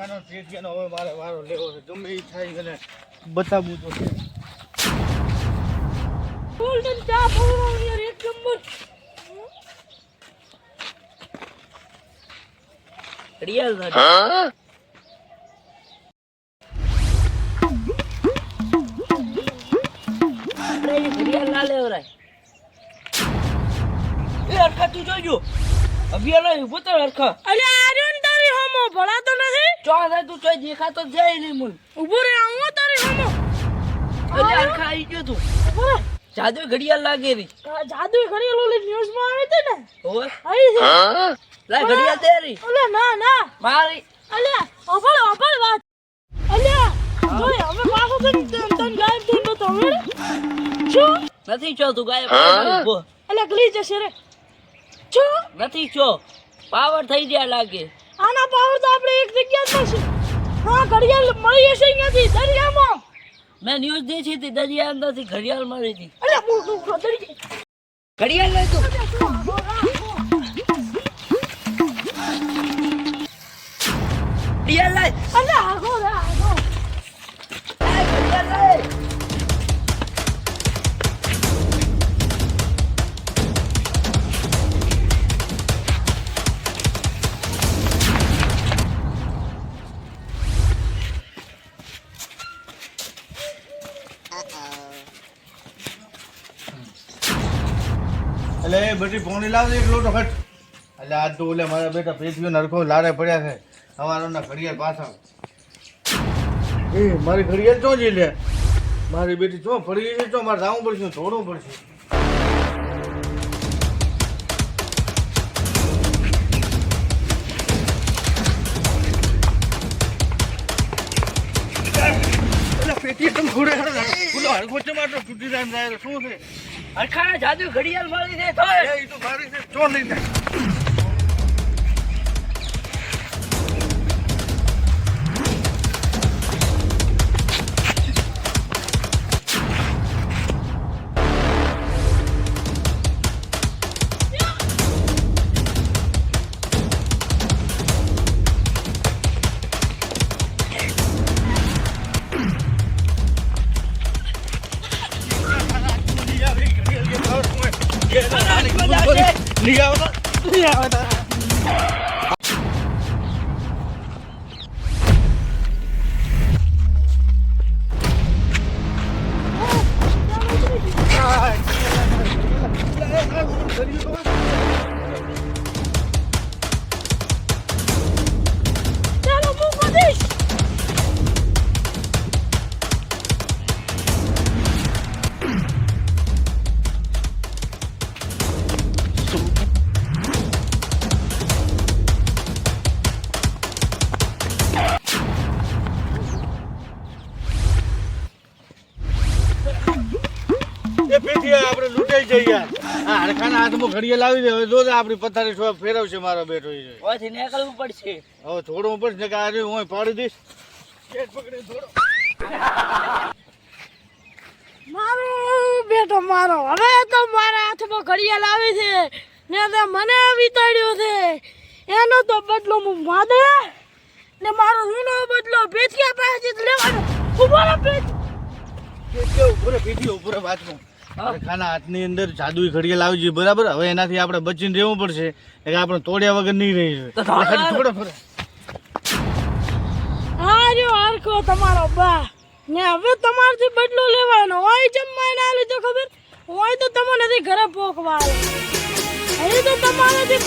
હાડકાનો treatment હવે મારે વારો લેવો છે. ગમે એ થાય મને બતાવવું તો ગોલ્ડન ચા પીવાનો યાર એક નંબર. ઘડિયાળ ના આપણે એ ઘડિયાળ ના લેવરાય. એ હરખા તું જોજો અભિયાન ઊભો તો હરખા. અરે આર્યન તારી હોમો ભળાતો નથી? ચો થાય તું ચોય દેખાતો જ જાય નહીં મુલ ઊભો રે આવું તારી હોમો? એટલે હરખા આવી ગયો તું. ઊભો જાદુ ઘડિયાળ લાગે રી. જાદુ ઘડિયાળ ઓલી ન્યૂઝમાં આવે છે ને? ઓય આવી છે લા ઘડિયાળ દે રી. ઓલે ના ના. મારી. અલે ઓબળ ઓબળ વાત. અલે જોય હવે પાછો તને તને ગાયબ થઈ ગયો તો હવે? શું નથી ચો તું ગાયબ ઊભો. અલે ગલી જશે રે. છો નથી ચો પાવર થઈ ગયા લાગે. આના પાવર તો આપણે એક જગ્યા જ હા ઘડિયાળ મળી હશે અહીંયાથી દરિયામાં. મેં ન્યૂઝ દેખી હતી દરિયા અંદરથી ઘડિયાળ મળી હતી. અરે હું હું ઘડિયાળ લઈ તું. ઘડિયાળ લાય અલે એટલે એ બધી પોણી લાવજે એક લોટો ખટ એટલે આજ તો ઓલે મારા બેટા પૃથ્વી નરખો લારે પડ્યા છે. સવારોના ઘડિયાળ પાછળ. એ, મારી ઘડિયાળ ચો જઈ લે? મારી બેટી ચો પડી છે? ચો મારે જવું પડશે? થોડું પડશે? પેટી એકદમ ઘોડે લાગે. ઓલો હરખો ચમાટો તૂટી જાય શું છે? હરખા જાદુ ઘડિયાળ મળી દે તો એ તો મારી છે ચો નહીં થાય ચાલો આપણે યાર. આ હરખાના હાથમાં ઘડિયાળ લાવી દે. હવે જો આપણી પથારી સો ફેરવશે મારો બેટો ઈ. જોઈ. નીકળવું પડશે. હવે થોડું છે કે આ હું પાડી દઈશ. પેટ પકડી થોડો. મારો બેટો મારો. હવે તો મારા હાથમાં ઘડિયા લાવી છે. ને તે મને વિતાડ્યો છે. એનો તો બદલો હું માદે ને મારો જૂનો બદલો ભેતિયા પાછી જ લેવાનો. ઊભો રહે ઊભો કે ઉપર ઊભો ઉપર વાંચવું હરખાના હાથની અંદર જાદુ ઘડિયાળ લાવી છે બરાબર? હવે એનાથી આપણે બચીને રહેવું પડશે. એટલે આપણે તોડ્યા વગર નહીં રહી જોઈએ. રહ્યો હરખો તમારો બા. ને હવે તમારથી બદલો લેવાનો. હોય જમવા ના લીધો ખબર? હોય તો તમને ઘરે પોકવા આવે હવે તો તમારાથી